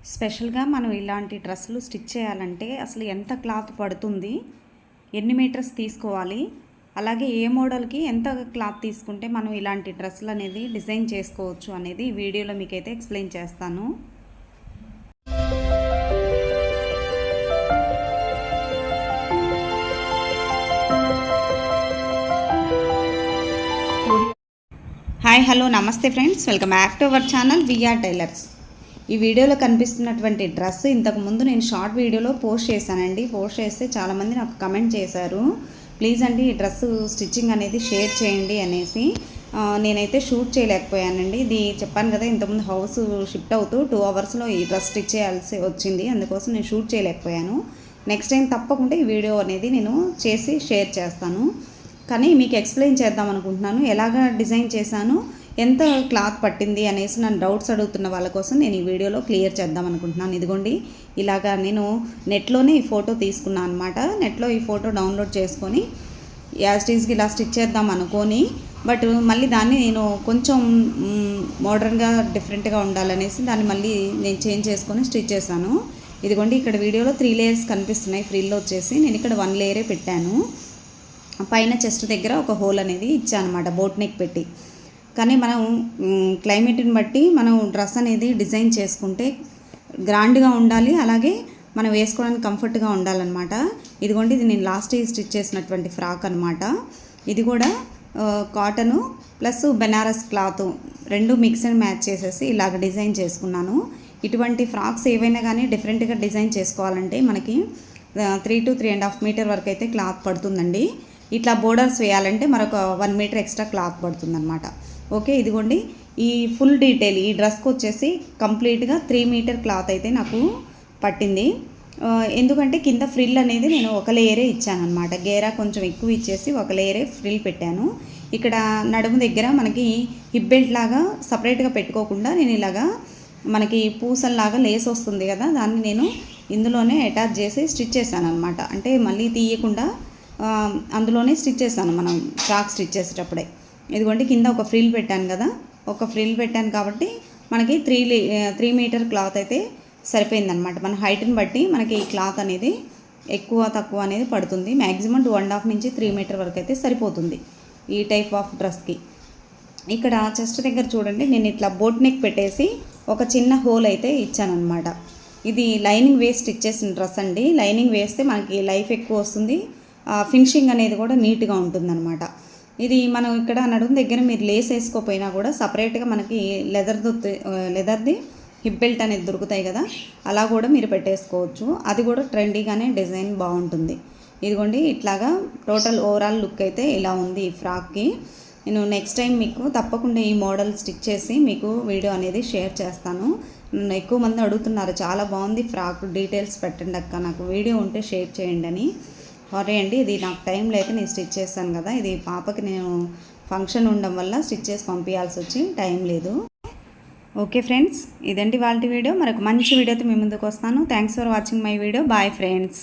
స్పెషల్గా మనం ఇలాంటి డ్రెస్సులు స్టిచ్ చేయాలంటే అసలు ఎంత క్లాత్ పడుతుంది ఎన్ని మీటర్స్ తీసుకోవాలి అలాగే ఏ మోడల్కి ఎంత క్లాత్ తీసుకుంటే మనం ఇలాంటి డ్రెస్సులు అనేది డిజైన్ చేసుకోవచ్చు అనేది ఈ వీడియోలో మీకైతే ఎక్స్ప్లెయిన్ చేస్తాను. Hi hello namaste friends. Welcome back to our channel VR tailors ఈ వీడియోలో కనిపిస్తున్నటువంటి డ్రెస్ ఇంతకు ముందు నేను షార్ట్ వీడియోలో పోస్ట్ చేశానండి. పోస్ట్ చేస్తే చాలామంది నాకు కమెంట్ చేశారు. ప్లీజ్ అండి ఈ డ్రెస్ స్టిచ్చింగ్ అనేది షేర్ చేయండి అనేసి. నేనైతే షూట్ చేయలేకపోయానండి. ఇది చెప్పాను కదా ఇంతకుముందు హౌస్ షిఫ్ట్ అవుతూ టూ అవర్స్లో ఈ డ్రెస్ స్టిచ్ చేయాల్సి వచ్చింది. అందుకోసం నేను షూట్ చేయలేకపోయాను. నెక్స్ట్ టైం తప్పకుండా ఈ వీడియో అనేది నేను చేసి షేర్ చేస్తాను. కానీ మీకు ఎక్స్ప్లెయిన్ చేద్దాం అనుకుంటున్నాను. ఎలాగ డిజైన్ చేశాను? ఎంత క్లాత్ పట్టింది అనేసి నన్ను డౌట్స్ అడుగుతున్న వాళ్ళ కోసం నేను ఈ వీడియోలో క్లియర్ చేద్దాం అనుకుంటున్నాను. ఇదిగోండి ఇలాగా నేను నెట్లోనే ఈ ఫోటో తీసుకున్నాను అనమాట నెట్లో ఈ ఫోటో డౌన్లోడ్ చేసుకొని యాస్టీస్కి ఇలా స్టిచ్ చేద్దాం అనుకొని బట్ మళ్ళీ దాన్ని నేను కొంచెం మోడర్న్గా డిఫరెంట్గా ఉండాలనేసి దాన్ని మళ్ళీ నేను చేంజ్ చేసుకొని స్టిచ్ చేశాను. ఇదిగోండి ఇక్కడ వీడియోలో త్రీ లేయర్స్ కనిపిస్తున్నాయి. ఫ్రీల్లో వచ్చేసి నేను ఇక్కడ వన్ లేయరే పెట్టాను. పైన చెస్ట్ దగ్గర ఒక హోల్ అనేది ఇచ్చాను అనమాట బోట్ నెక్ పెట్టి. కానీ మనం క్లైమేట్ని బట్టి మనం డ్రెస్ అనేది డిజైన్ చేసుకుంటే గ్రాండ్గా ఉండాలి అలాగే మనం వేసుకోవడానికి కంఫర్ట్గా ఉండాలన్నమాట. ఇదిగోండి ఇది నేను లాస్ట్ ఇయర్ స్టిచ్ చేసినటువంటి ఫ్రాక్ అనమాట ఇది కూడా కాటను ప్లస్ బెనారస్ క్లాత్ రెండు మిక్స్ అండ్ మ్యాచ్ చేసేసి ఇలాగ డిజైన్ చేసుకున్నాను. ఇటువంటి ఫ్రాక్స్ ఏవైనా కానీ డిఫరెంట్గా డిజైన్ చేసుకోవాలంటే మనకి three to three and half meter వరకు అయితే క్లాత్ పడుతుందండి. ఇట్లా బోర్డర్స్ వేయాలంటే మరొక వన్ మీటర్ ఎక్స్ట్రా క్లాత్ పడుతుందన్నమాట. ఓకే ఇదిగోండి. ఈ ఫుల్ డీటెయిల్ ఈ డ్రెస్కి వచ్చేసి కంప్లీట్గా త్రీ మీటర్ క్లాత్ అయితే నాకు పట్టింది. ఎందుకంటే కింద ఫ్రిల్ అనేది నేను ఒక లేయరే ఇచ్చాను అనమాట గేరా కొంచెం ఎక్కువ ఇచ్చేసి ఒక లేయరే ఫ్రిల్ పెట్టాను. ఇక్కడ నడుము దగ్గర మనకి హిప్ బెల్ట్ లాగా సపరేట్గా పెట్టుకోకుండా నేను ఇలాగా మనకి పూసల్లాగా లేస్ వస్తుంది కదా దాన్ని నేను ఇందులోనే అటాచ్ చేసి స్టిచ్ చేశాను అనమాట అంటే మళ్ళీ తీయకుండా అందులోనే స్టిచ్ చేశాను మనం ఫ్రాక్ స్టిచ్ చేసేటప్పుడే. ఇదిగోండి కింద ఒక ఫ్రిల్ పెట్టాను కదా ఒక ఫ్రిల్ పెట్టాను కాబట్టి మనకి త్రీ త్రీ మీటర్ క్లాత్ అయితే సరిపోయిందనమాట మన హైట్ని బట్టి మనకి ఈ క్లాత్ అనేది ఎక్కువ తక్కువ అనేది పడుతుంది. మ్యాక్సిమం టూ అండ్ హాఫ్ నుంచి త్రీ మీటర్ వరకు అయితే సరిపోతుంది ఈ టైప్ ఆఫ్ డ్రెస్కి. ఇక్కడ చెస్ట్ దగ్గర చూడండి నేను ఇట్లా బోట్ నెక్ పెట్టేసి ఒక చిన్న హోల్ అయితే ఇచ్చానమాట ఇది లైనింగ్ వేస్ట్ ఇచ్చేసిన డ్రెస్ అండి. లైనింగ్ వేస్తే మనకి లైఫ్ ఎక్కువ వస్తుంది. ఫినిషింగ్ అనేది కూడా నీట్గా ఉంటుందన్నమాట. ఇది మనం ఇక్కడ నడుము దగ్గర మీరు లేస్ వేసుకోపోయినా కూడా సపరేట్గా మనకి లెదర్ లెదర్ది హిప్ బెల్ట్ అనేది దొరుకుతాయి కదా అలా కూడా మీరు పెట్టేసుకోవచ్చు. అది కూడా ట్రెండీగానే డిజైన్ బాగుంటుంది. ఇదిగోండి ఇట్లాగా టోటల్ ఓవరాల్ లుక్ అయితే ఇలా ఉంది ఈ ఫ్రాక్కి. నేను నెక్స్ట్ టైం మీకు తప్పకుండా ఈ మోడల్ స్టిచ్ చేసి మీకు వీడియో అనేది షేర్ చేస్తాను. నన్ను ఎక్కువ మంది అడుగుతున్నారు చాలా బాగుంది ఫ్రాక్ డీటెయిల్స్ పెట్టండి అక్క నాకు వీడియో ఉంటే షేర్ చేయండి అని. సారీ అండి ఇది నాకు టైం లేక నేను స్టిచ్ చేశాను కదా ఇది పాపకి నేను ఫంక్షన్ ఉండడం వల్ల స్టిచ్ చేసి పంపించాల్సి వచ్చి టైం లేదు. ఓకే ఫ్రెండ్స్ ఇదండి వాళ్ళ వీడియో. మరొక మంచి వీడియోతో మీ ముందుకు వస్తాను. Thanks for watching my video. Bye friends.